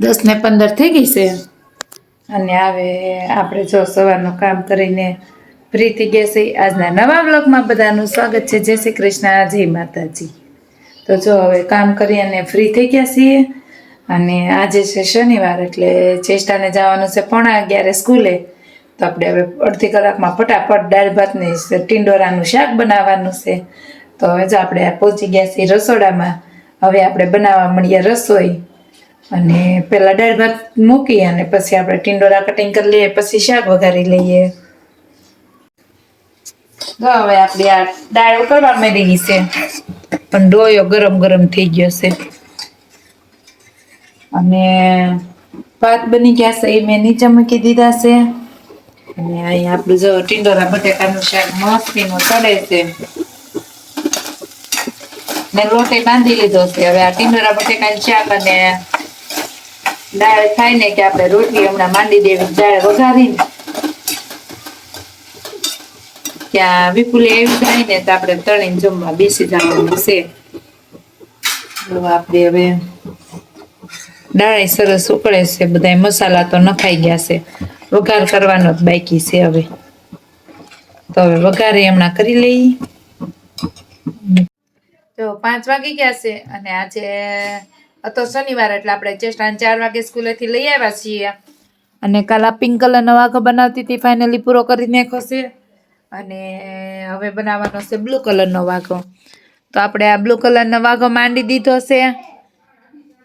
દસ ને પંદર થઈ ગઈ છે? અને હવે આપણે જો સવારનું કામ કરીને ફ્રી થઈ ગયા છે આજના નવા બ્લોગમાં બધાનું સ્વાગત છે. જય શ્રી કૃષ્ણ, જય માતાજી. તો જો હવે કામ કરી અને ફ્રી થઈ ગયા છીએ. અને આજે છે શનિવાર, એટલે ચેષ્ટાને જવાનું છે પોણા અગિયારે સ્કૂલે. તો આપણે હવે અડધી કલાકમાં ફટાફટ દાળ ભાતની ટીંડોરાનું શાક બનાવવાનું છે. તો હવે જો આપણે પહોંચી ગયા છીએ રસોડામાં. હવે આપણે બનાવવા મળીએ રસોઈ. અને પેલા દાળ ભાત મૂકી અને પછી આપણે ટીંડોરા કટિંગ કરી લઈએ, પછી શાક વઘારી લઈએ. તો હવે આપણી આ દાળ ઉકળવા માંડી છે. પણ ડોયો ગરમ ગરમ થઈ ગયો છે. અને ભાત બની ગયા છે, એ મેં નીચે મૂકી દીધા છે. અને અહીંયા આપણું જો ટીંડોરા બટેકાનું શાક મસ્તીનું ચડે છે. ને લોટે બાંધી લીધો છે. હવે આ ટીંડોરા બટેકાનું શાક અને દાળ થાય ને કે આપણે રોટલી હમણાં માંડી દેવી, દાળ વઘારીને. ત્યાં વિપુલે એવી થાય ને તો આપણે તળીને જમવા બેસી જવાનું છે. આપણે હવે દાળ સરસ ઉકળે છે બધા મસાલા તો નખાઈ ગયા છે. વઘાર કરવાનો જ બાકી છે હવે. તો હવે વઘારે હમણાં કરી લઈએ. તો પાંચ વાગી ગયા છે અને આજે હતો શનિવાર એટલે આપણે ચેષ્ટાને ચાર વાગે સ્કૂલેથી લઈ આવ્યા છીએ. અને કાલ પિંક કલરનો વાઘો બનાવતી હતી ફાઇનલી પૂરો કરી નાખ્યો અને હવે બનાવવાનો છે બ્લુ કલરનો વાઘો. તો આપણે આ બ્લુ કલરનો વાઘો માંડી દીધો છે.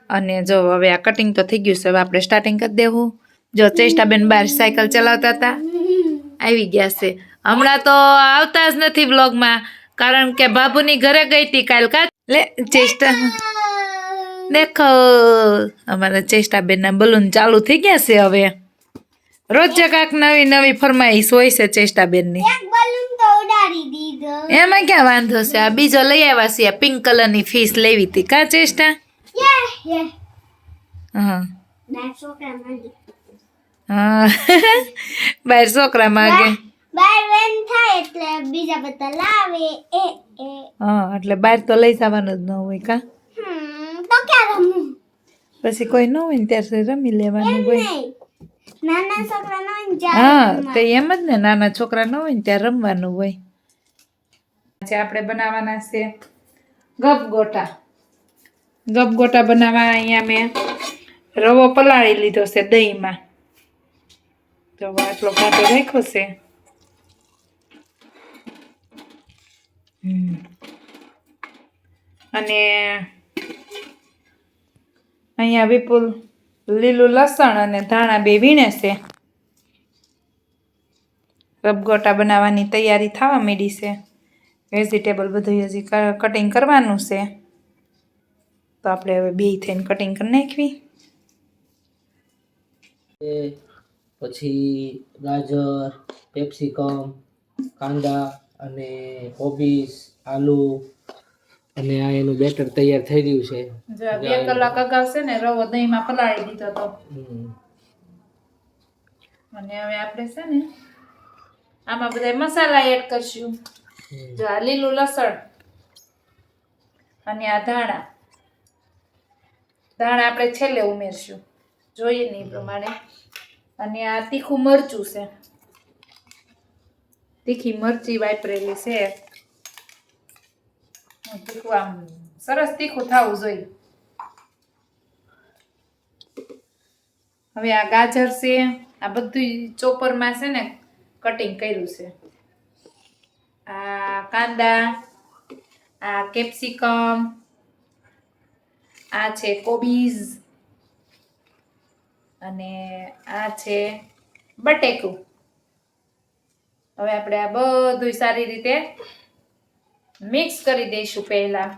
અને જો હવે આ કટિંગ તો થઈ ગયું છે, હવે આપણે સ્ટાર્ટિંગ કરી દેવું. જો ચેષ્ટાબેન બહાર સાયકલ ચલાવતા હતા, આવી ગયા છે. હમણાં તો આવતા જ નથી બ્લોગમાં કારણ કે બાબુની ઘરે ગઈ હતી કાલ. કા લે, ચેષ્ટા દેખો અમારા ચેષ્ટાબેનના બલૂન ચાલુ થઈ ગયા છે હવે. રોજ કાંક નવી નવી ફરમાઈશ હોય છે ચેષ્ટાબેનની. એમાં ક્યાં વાંધો છે? આ બીજો લઈ આવ્યા છે આ પિંક કલરની ફીસ લેવી હતી. કા ચેષ્ટા? હા બાર છોકરા હા. બાર છોકરા માગે. બાર એટલે બહાર તો લઈ જવાનું જ ન હોય કા? પછી કોઈ ન હોય ને ત્યારે રમી લેવાનું હોય નાના છોકરા નો હા તો એમ જ ને નાના છોકરા ન હોય ને ત્યાં રમવાનું હોય આજે આપણે બનાવવાના છે ગપગોટા ગપગોટા બનાવવા અહીંયા મેં રવો પલાળી લીધો છે દહીંમાં તો આટલો કાંટો રાખ્યો છે. અને અહીંયા વિપુલ, લીલું લસણ અને ધાણા બે વીણે છે. રબગોટા બનાવવાની તૈયારી થવા માંડી છે. વેજીટેબલ બધું હજી કટિંગ કરવાનું છે. તો આપણે હવે બે થઈને કટિંગ કરી નાખવી. પછી ગાજર કેપ્સિકમ કાંદા અને કોબીસ આલુ અને આ એનું બેટર તૈયાર થઈ રહ્યું છે. જો આ બે કલાક અગાઉ છે ને રવો દહીંમાં પલાળી દીધો તો. અને હવે આપણે છે ને આમાં બધા મસાલા એડ કરશું. જો આ લીલું લસણ અને આ ધાણા. ધાણા આપણે છેલ્લે ઉમેરશું. જોઈએ ને એ પ્રમાણે. અને આ તીખું મરચું છે. તીખી મરચી વાપરેલી છે. સરસ તીખું થવું જોઈએ હવે આ ગાજર છે, આ બધું ચોપરમાં છે ને કટિંગ કર્યું છે. આ કાંદા, આ કેપ્સિકમ આ છે કોબીઝ અને આ છે બટેકું. હવે આપણે આ બધું સારી રીતે મિક્સ કરી દઈશું પહેલા.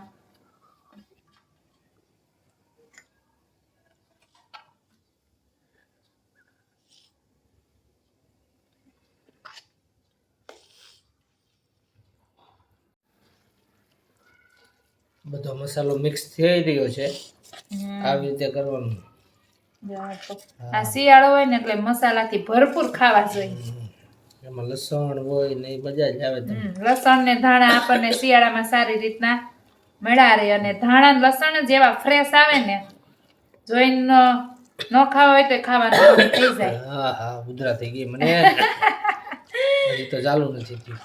બધો મસાલો મિક્સ થઈ રહ્યો છે. આવી રીતે કરવાનું. આ શિયાળો હોય ને એટલે મસાલાથી ભરપૂર ખાવા જોઈએ. એમાં લસણ હોય ને એ મજા જ આવે લસણ ને ધાણા આપણને શિયાળામાં સારી રીતના મળ્યા રહે અને ધાણા ને લસણ જેવા ફ્રેશ આવે ને જોઈને ન ખાવા હોય તો ખાવાનું થઈ જાય. હા હા ઉધરા થઈ ગઈ મને. હજી તો ચાલુ નથી થયું.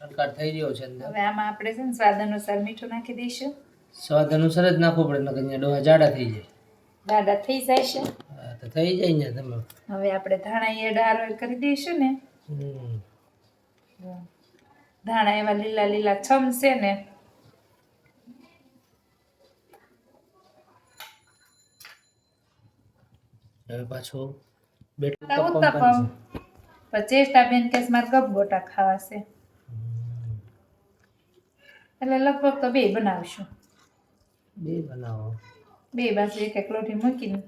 સરકાર થઈ ગયો છે હવે આમાં આપણે છે ને સ્વાદ અનુસાર મીઠું નાખી દઈશું. સ્વાદ અનુસાર જ નાખવું પડે નકર અહીંયા ડોહા જાડા થઈ જાય. દાદા થઈ જાય છે? હા તો થઈ જાય ને તમે હવે આપણે ધાણા એ ડાળ કરી દઈશું ને. હમ. ધાણા એવા લીલા લીલા છમશે ને. હવે પાછું બેટ ઉત્તપમ. પછી ચેષ્ટા બેન કેસ મારે ગપ ગોટા ખાવા છે. એટલે લગભગ તો બે બનાવશું. બે બનાવો. બે બસ એક એક લોટી મૂકીને.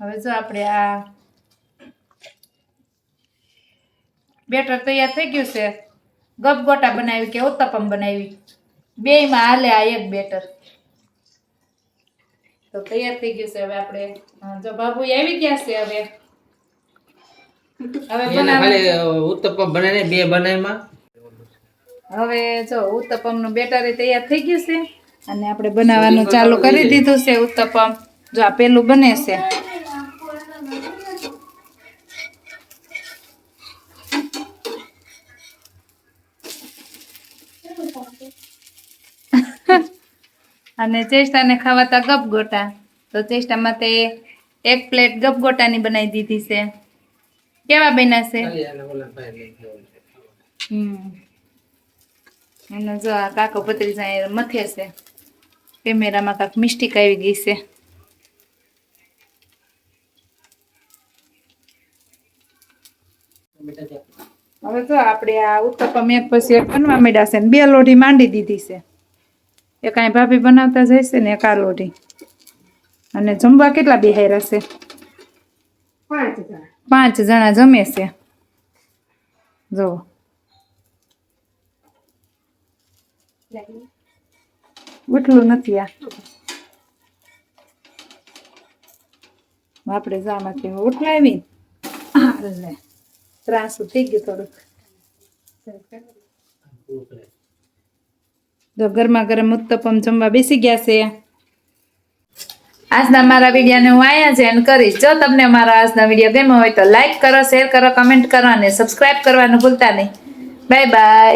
હવે જો આપણે આ બેટર તૈયાર થઈ ગયું છે. ગપગોટા બનાવી કે ઉત્તપમ બનાવી. બેયમાં હાલે આ એક બેટર. તો તૈયાર થઈ ગયું છે. હવે આપણે જો બાબુ આવી ગયા છે હવે. હવે ઉત્તપમ બને બે બનાવમાં. હવે જો ઉત્તપમનું બેટર એ તૈયાર થઈ ગયું છે. અને આપણે બનાવવાનું ચાલુ કરી દીધું છે ઉત્તપમ. જો આ પેલું બને છે. અને ચેષ્ટાને ખાવાતા ગપગોટા. તો ચેષ્ટા માટે એક પ્લેટ ગપગોટાની બનાવી દીધી છે. કેવા બન્યા છે. હમ. અને જો આ કાકો પતરી જાય મથે છે. કેમેરામાં કાંક મિસ્ટેક આવી ગઈ છે. હવે તો આપણે આ ઉત્તપમ એક પછી એક બનવા માંડ્યા છે ને બે લોઢી માંડી દીધી છે. એક કાંઈ ભાભી બનાવતા જઈશે ને એક આ લોઢી. અને જમવા કેટલા બિહાર્યા છે? પાંચ જણા. જમે છે. જો ઉઠલું નથી આ. આપણે જામાંથી ઉઠલાવી ત્રાસું થઈ ગયું થોડુંક. તો ગરમા ગરમ ઉત્તપમ જમવા બેસી ગયા છે. આજના મારા વિડીયોને હું અહીંયા જ એન્ડ કરીશ. જો તમને મારા આજના વીડિયો ગમ્યો હોય તો લાઈક કરો શેર કરો કમેન્ટ કરો અને સબસ્ક્રાઇબ કરવાનું ભૂલતા નહીં. Bye bye